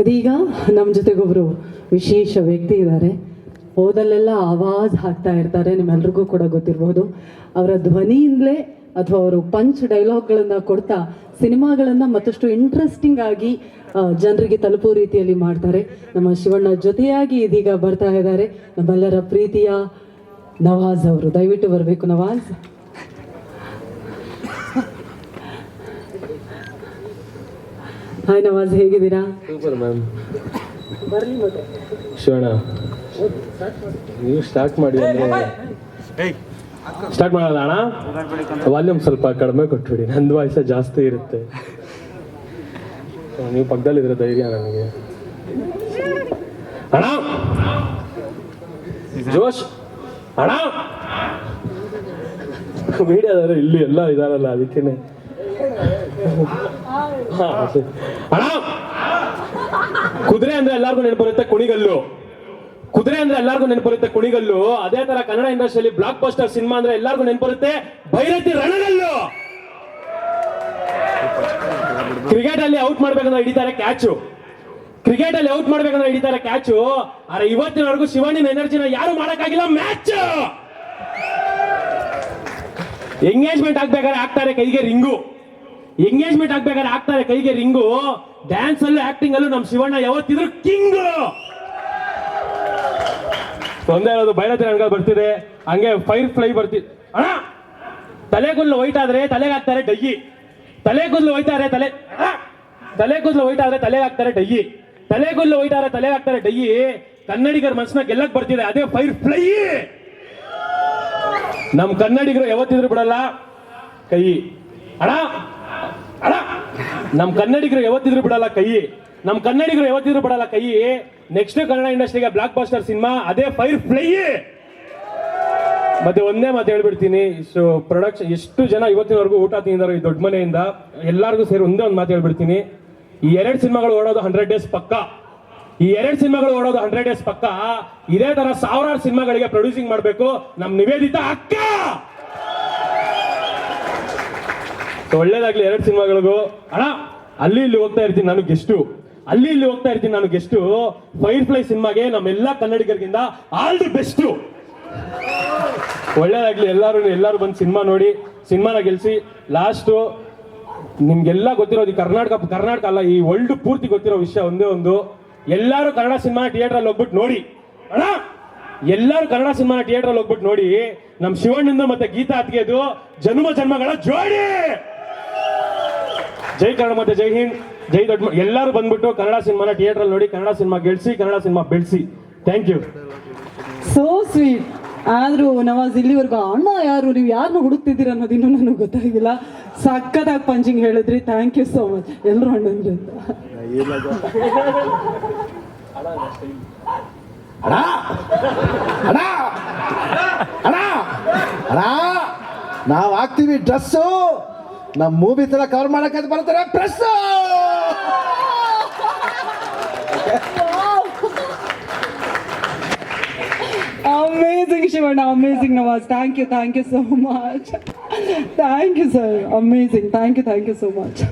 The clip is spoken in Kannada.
ಇದೀಗ ನಮ್ಮ ಜೊತೆಗೊಬ್ರು ವಿಶೇಷ ವ್ಯಕ್ತಿ ಇದ್ದಾರೆ ಓದಲ್ಲೆಲ್ಲ ಆವಾಜ್ ಹಾಕ್ತಾ ಇರ್ತಾರೆ, ನಿಮ್ಮೆಲ್ರಿಗೂ ಕೂಡ ಗೊತ್ತಿರಬಹುದು ಅವರ ಧ್ವನಿಯಿಂದಲೇ ಅಥವಾ ಅವರು ಪಂಚ್ ಡೈಲಾಗ್ಗಳನ್ನು ಕೊಡ್ತಾ ಸಿನಿಮಾಗಳನ್ನು ಮತ್ತಷ್ಟು ಇಂಟ್ರೆಸ್ಟಿಂಗ್ ಆಗಿ ಜನರಿಗೆ ತಲುಪೋ ರೀತಿಯಲ್ಲಿ ಮಾಡ್ತಾರೆ. ನಮ್ಮ ಶಿವಣ್ಣ ಜೊತೆಯಾಗಿ ಇದೀಗ ಬರ್ತಾ ಇದ್ದಾರೆ. ನಮ್ಮೆಲ್ಲರ ಪ್ರೀತಿಯ ನವಾಜ್ ಅವರು. ದಯವಿಟ್ಟು ಬರಬೇಕು ನವಾಜ್. ಹಾಯ್ ನವಾಜ್ ಹೇಗಿದ್ದೀರಾ? ಸೂಪರ್ ಮ್ಯಾಮ್ ಬರ್ಲಿ ಮತ್ತೆ. ಶಿವಣ್ಣ ನೀವು ಸ್ಟಾರ್ಟ್ ಮಾಡಿ ಸ್ಟಾರ್ಟ್ ಮಾಡೋಣ ಅಣ್ಣ? ವಾಲ್ಯೂಮ್ ಸ್ವಲ್ಪ ಕಡಿಮೆ ಕೊಟ್ಬಿಡಿ ನಂದು ವಾಯ್ಸ ಜಾಸ್ತಿ ಇರುತ್ತೆ. ನೀವು ಪಕ್ಕದಲ್ಲಿದ್ರೆ ಧೈರ್ಯ ನನಗೆ ಅಣ್ಣ? ಜೋಶ್? ಅಣ್ಣ? ಮೀಡಿಯಾದವರು ಇಲ್ಲಿ ಎಲ್ಲ ಇದಾರಲ್ಲ ಅದಕ್ಕೇನೆ. ಅಣ್ಣ! ಕುದುರೆ ಅಂದ್ರೆ ಎಲ್ಲಾರ್ಗು ನೆನಪು ಬರುತ್ತೆ ಕುಣಿಗಲ್ಲು. ಕುದುರೆ ಅಂದ್ರೆ ಎಲ್ಲಾರ್ಗು ನೆನಪು ಬರುತ್ತೆ ಕುಣಿಗಲ್ಲು. ಅದೇ ತರ ಕನ್ನಡ ಇಂಡಸ್ಟ್ರಿಯಲ್ಲಿ ಬ್ಲಾಕ್ ಬಸ್ಟರ್ ಸಿನಿಮಾ ಅಂದ್ರೆ ಎಲ್ಲಾರ್ಗು ನೆನಪು ಬರುತ್ತೆ ಭೈರತಿ ರಣಗಲ್ಲು. ಕ್ರಿಕೆಟ್ ಅಲ್ಲಿ ಔಟ್ ಮಾಡ್ಬೇಕಂದ್ರೆ ಹಿಡಿತಾರೆ ಕ್ಯಾಚು ಕ್ರಿಕೆಟ್ ಅಲ್ಲಿ ಔಟ್ ಮಾಡ್ಬೇಕಂದ್ರೆ ಹಿಡಿತಾರೆ ಕ್ಯಾಚು ಆದ್ರೆ ಇವತ್ತಿನವರೆಗೂ ಶಿವಣ್ಣಿನ ಎನರ್ಜಿನ ಯಾರು ಮಾಡಕ್ಕಾಗಿಲ್ಲ? ಮ್ಯಾಚ್ ಎಂಗೇಜ್ಮೆಂಟ್ ಆಗ್ಬೇಕಾದ್ರೆ ಆಗ್ತಾರೆ ಕೈಗೆ ರಿಂಗು. ಎಂಗೇಜ್ಮೆಂಟ್ ಆಗ್ಬೇಕಾದ್ರೆ ಆಗ್ತಾರೆ ಕೈಗೆ ರಿಂಗು. ಡ್ಯಾನ್ಸ್ ಅಲ್ಲೂ ಆಕ್ಟಿಂಗ್ ಅಲ್ಲೂ ನಮ್ ಶಿವಣ್ಣ ಯಾವತ್ತಿದ್ರು ಕಿಂಗ್ ತೊಂದರೆ ಇರೋದು ಬಯಲತ್ತಿ ರಂಗ ಬರ್ತಿದೆ. ಹಂಗೆ ಫೈರ್ ಫ್ಲೈ ಬರ್ತಿ ಅಣ್ಣ! ತಲೆ ಕೂದಲು ವೈಟ್ ಆದ್ರೆ ತಲೆಗೆ ಹಾಕ್ತಾರೆ ಡಯ್ಯಿ ತಲೆ ಕೂದಲು ಹೋಯ್ತಾರೆ ತಲೆ ಅಣ್ಣ! ತಲೆ ಕೂದಲು ವೈಟ್ ಆದ್ರೆ ತಲೆಗೆ ಹಾಕ್ತಾರೆ ಡಯ್ಯಿ ವೈಟ್ ಆದ್ರೆ ತಲೆಗೆ ಹಾಕ್ತಾರೆ ಡಯ್ಯಿ ಕನ್ನಡಿಗರ ಮನಸ್ಸನ್ನ ಗೆಲ್ಲಕ್ ಬರ್ತಿದೆ. ಅದೇ ಫೈರ್ ಫ್ಲೈ ನಮ್ ಕನ್ನಡಿಗರು ಯಾವತ್ತಿದ್ರು ಬಿಡಲ್ಲ. ಕೈ ಅಣ್ಣ! ನಮ್ ಕನ್ನಡಿಗರು ಯಾವತ್ತಿದ್ರು ಬಿಡಲ್ಲ ಕೈ ನಮ್ಮ ಕನ್ನಡಿಗರು ಯಾವತ್ತಿದ್ರು ಬಿಡಲ್ಲ ಕೈ ನೆಕ್ಸ್ಟ್ ಕನ್ನಡ ಇಂಡಸ್ಟ್ರಿಗೆ ಬ್ಲಾಕ್ ಬಾಸ್ಟರ್ ಸಿನಿಮಾ, ಅದೇ ಫೈರ್ ಫ್ಲೈ ಮತ್ತೆ ಒಂದೇ ಮಾತು ಹೇಳ್ಬಿಡ್ತೀನಿ ಸೊ ಪ್ರೊಡಕ್ಷನ್ ಎಷ್ಟು ಜನ ಇವತ್ತಿನವರೆಗೂ ಊಟ ತಿಂದಾರೋ ಈ ದೊಡ್ಡ ಮನೆಯಿಂದ, ಎಲ್ಲರಿಗೂ ಸೇರಿ ಒಂದೇ ಒಂದು ಮಾತು ಹೇಳ್ಬಿಡ್ತೀನಿ. ಈ ಎರಡು ಸಿನಿಮಾಗಳು ಓಡೋದು ಹಂಡ್ರೆಡ್ ಡೇಸ್ ಪಕ್ಕ. ಈ ಎರಡು ಸಿನಿಮಾಗಳು ಓಡೋದು ಹಂಡ್ರೆಡ್ ಡೇಸ್ ಪಕ್ಕ. ಇದೇ ತರ ಸಾವಿರಾರು ಸಿನಿಮಾಗಳಿಗೆ ಪ್ರೊಡ್ಯೂಸಿಂಗ್ ಮಾಡಬೇಕು. ನಮ್ಮ ನಿವೇದಿತ ಅಕ್ಕ! ಒಳ್ಳೇದಾಗ್ಲಿ ಎರಡು ಸಿನಿಮಾಗಳಿಗೂ. ಅಣ್ಣ, ಅಲ್ಲಿ ಇಲ್ಲಿ ಹೋಗ್ತಾ ಇರ್ತೀನಿ ನಾನು ಗೆಸ್ಟು ಅಲ್ಲಿ ಇಲ್ಲಿ ಹೋಗ್ತಾ ಇರ್ತೀನಿ ನಾನು ಗೆಸ್ಟು ಫೈರ್ ಫ್ಲೈ ಸಿನಿಮಾಗೆ ನಮ್ಮೆಲ್ಲ ಕನ್ನಡಿಗರಿಗಿಂತ ಆಲ್ ದಿ ಬೆಸ್ಟು ಒಳ್ಳೇದಾಗ್ಲಿ ಎಲ್ಲರೂ ಎಲ್ಲರೂ ಬಂದು ಸಿನಿಮಾ ನೋಡಿ, ಸಿನಿಮಾನ ಗೆಲ್ಸಿ. ಲಾಸ್ಟು ನಿಮ್ಗೆಲ್ಲ ಗೊತ್ತಿರೋದು ಈ ಕರ್ನಾಟಕ ಕರ್ನಾಟಕ ಅಲ್ಲ, ಈ ವರ್ಲ್ಡ್ ಪೂರ್ತಿ ಗೊತ್ತಿರೋ ವಿಷಯ ಒಂದೇ ಒಂದು. ಎಲ್ಲರೂ ಕನ್ನಡ ಸಿನಿಮಾ ಥಿಯೇಟ್ರಲ್ಲಿ ಹೋಗ್ಬಿಟ್ಟು ನೋಡಿ. ಅಣ್ಣ, ಎಲ್ಲರೂ ಕನ್ನಡ ಸಿನಿಮಾ ಥಿಯೇಟ್ರಲ್ಲಿ ಹೋಗ್ಬಿಟ್ಟು ನೋಡಿ. ನಮ್ಮ ಶಿವಣ್ಣಂದು ಮತ್ತೆ ಗೀತಾ ಅತ್ಗೆದು ಜನ್ಮ ಜನ್ಮಗಳ ಜೋಡಿ. ಜೈ ಕನ್ನಡ ಮತ್ತೆ ಜೈ ಹಿಂದ್ ಜೈ ದೊಡ್ಡ ಎಲ್ಲರೂ ಬಂದ್ಬಿಟ್ಟು ಕನ್ನಡ ಸಿನಿಮಾನ ಥಿಯೇಟ್ರಲ್ಲಿ ನೋಡಿ ಕನ್ನಡ ಸಿನಿಮಾ ಗೆಲ್ಸಿ ಕನ್ನಡ ಸಿನಿಮಾ ಬೆಳೆಸಿ. ಥ್ಯಾಂಕ್ ಯು ಸೋ ಸ್ವೀಟ್ ಆದರೂ ನವಾಜ್ ಇಲ್ಲಿವರೆಗೂ ಅಣ್ಣ ಯಾರು ನೀವು ಯಾರನ್ನು ಹುಡುಕ್ತಿದ್ದೀರ ಅನ್ನೋದು ಇನ್ನೂ ನನಗೆ ಗೊತ್ತಾಗಿಲ್ಲ. ಸಕ್ಕತ್ತಾಗಿ ಪಂಚಿಂಗ್ ಹೇಳಿದ್ರಿ. ಥ್ಯಾಂಕ್ ಯು ಸೋ ಮಚ್ ಎಲ್ಲರೂ ಅಣ್ಣಂದ್ರೆ ಅಂತ. ಅಣ್ಣ ಅಣ್ಣ ಅಣ್ಣ ಅಣ್ಣ ನಾವು ಹಾಕ್ತೀವಿ ಡ್ರೆಸ್ಸು ನಮ್ಮ ಮೂವಿ ತರ ಕವರ್ ಮಾಡಕ್ಕೆ ಬರ್ತಾರೆ. Press amazing Shivanna. Amazing Nawaz. Thank you thank you so much thank you sir amazing thank you thank you so much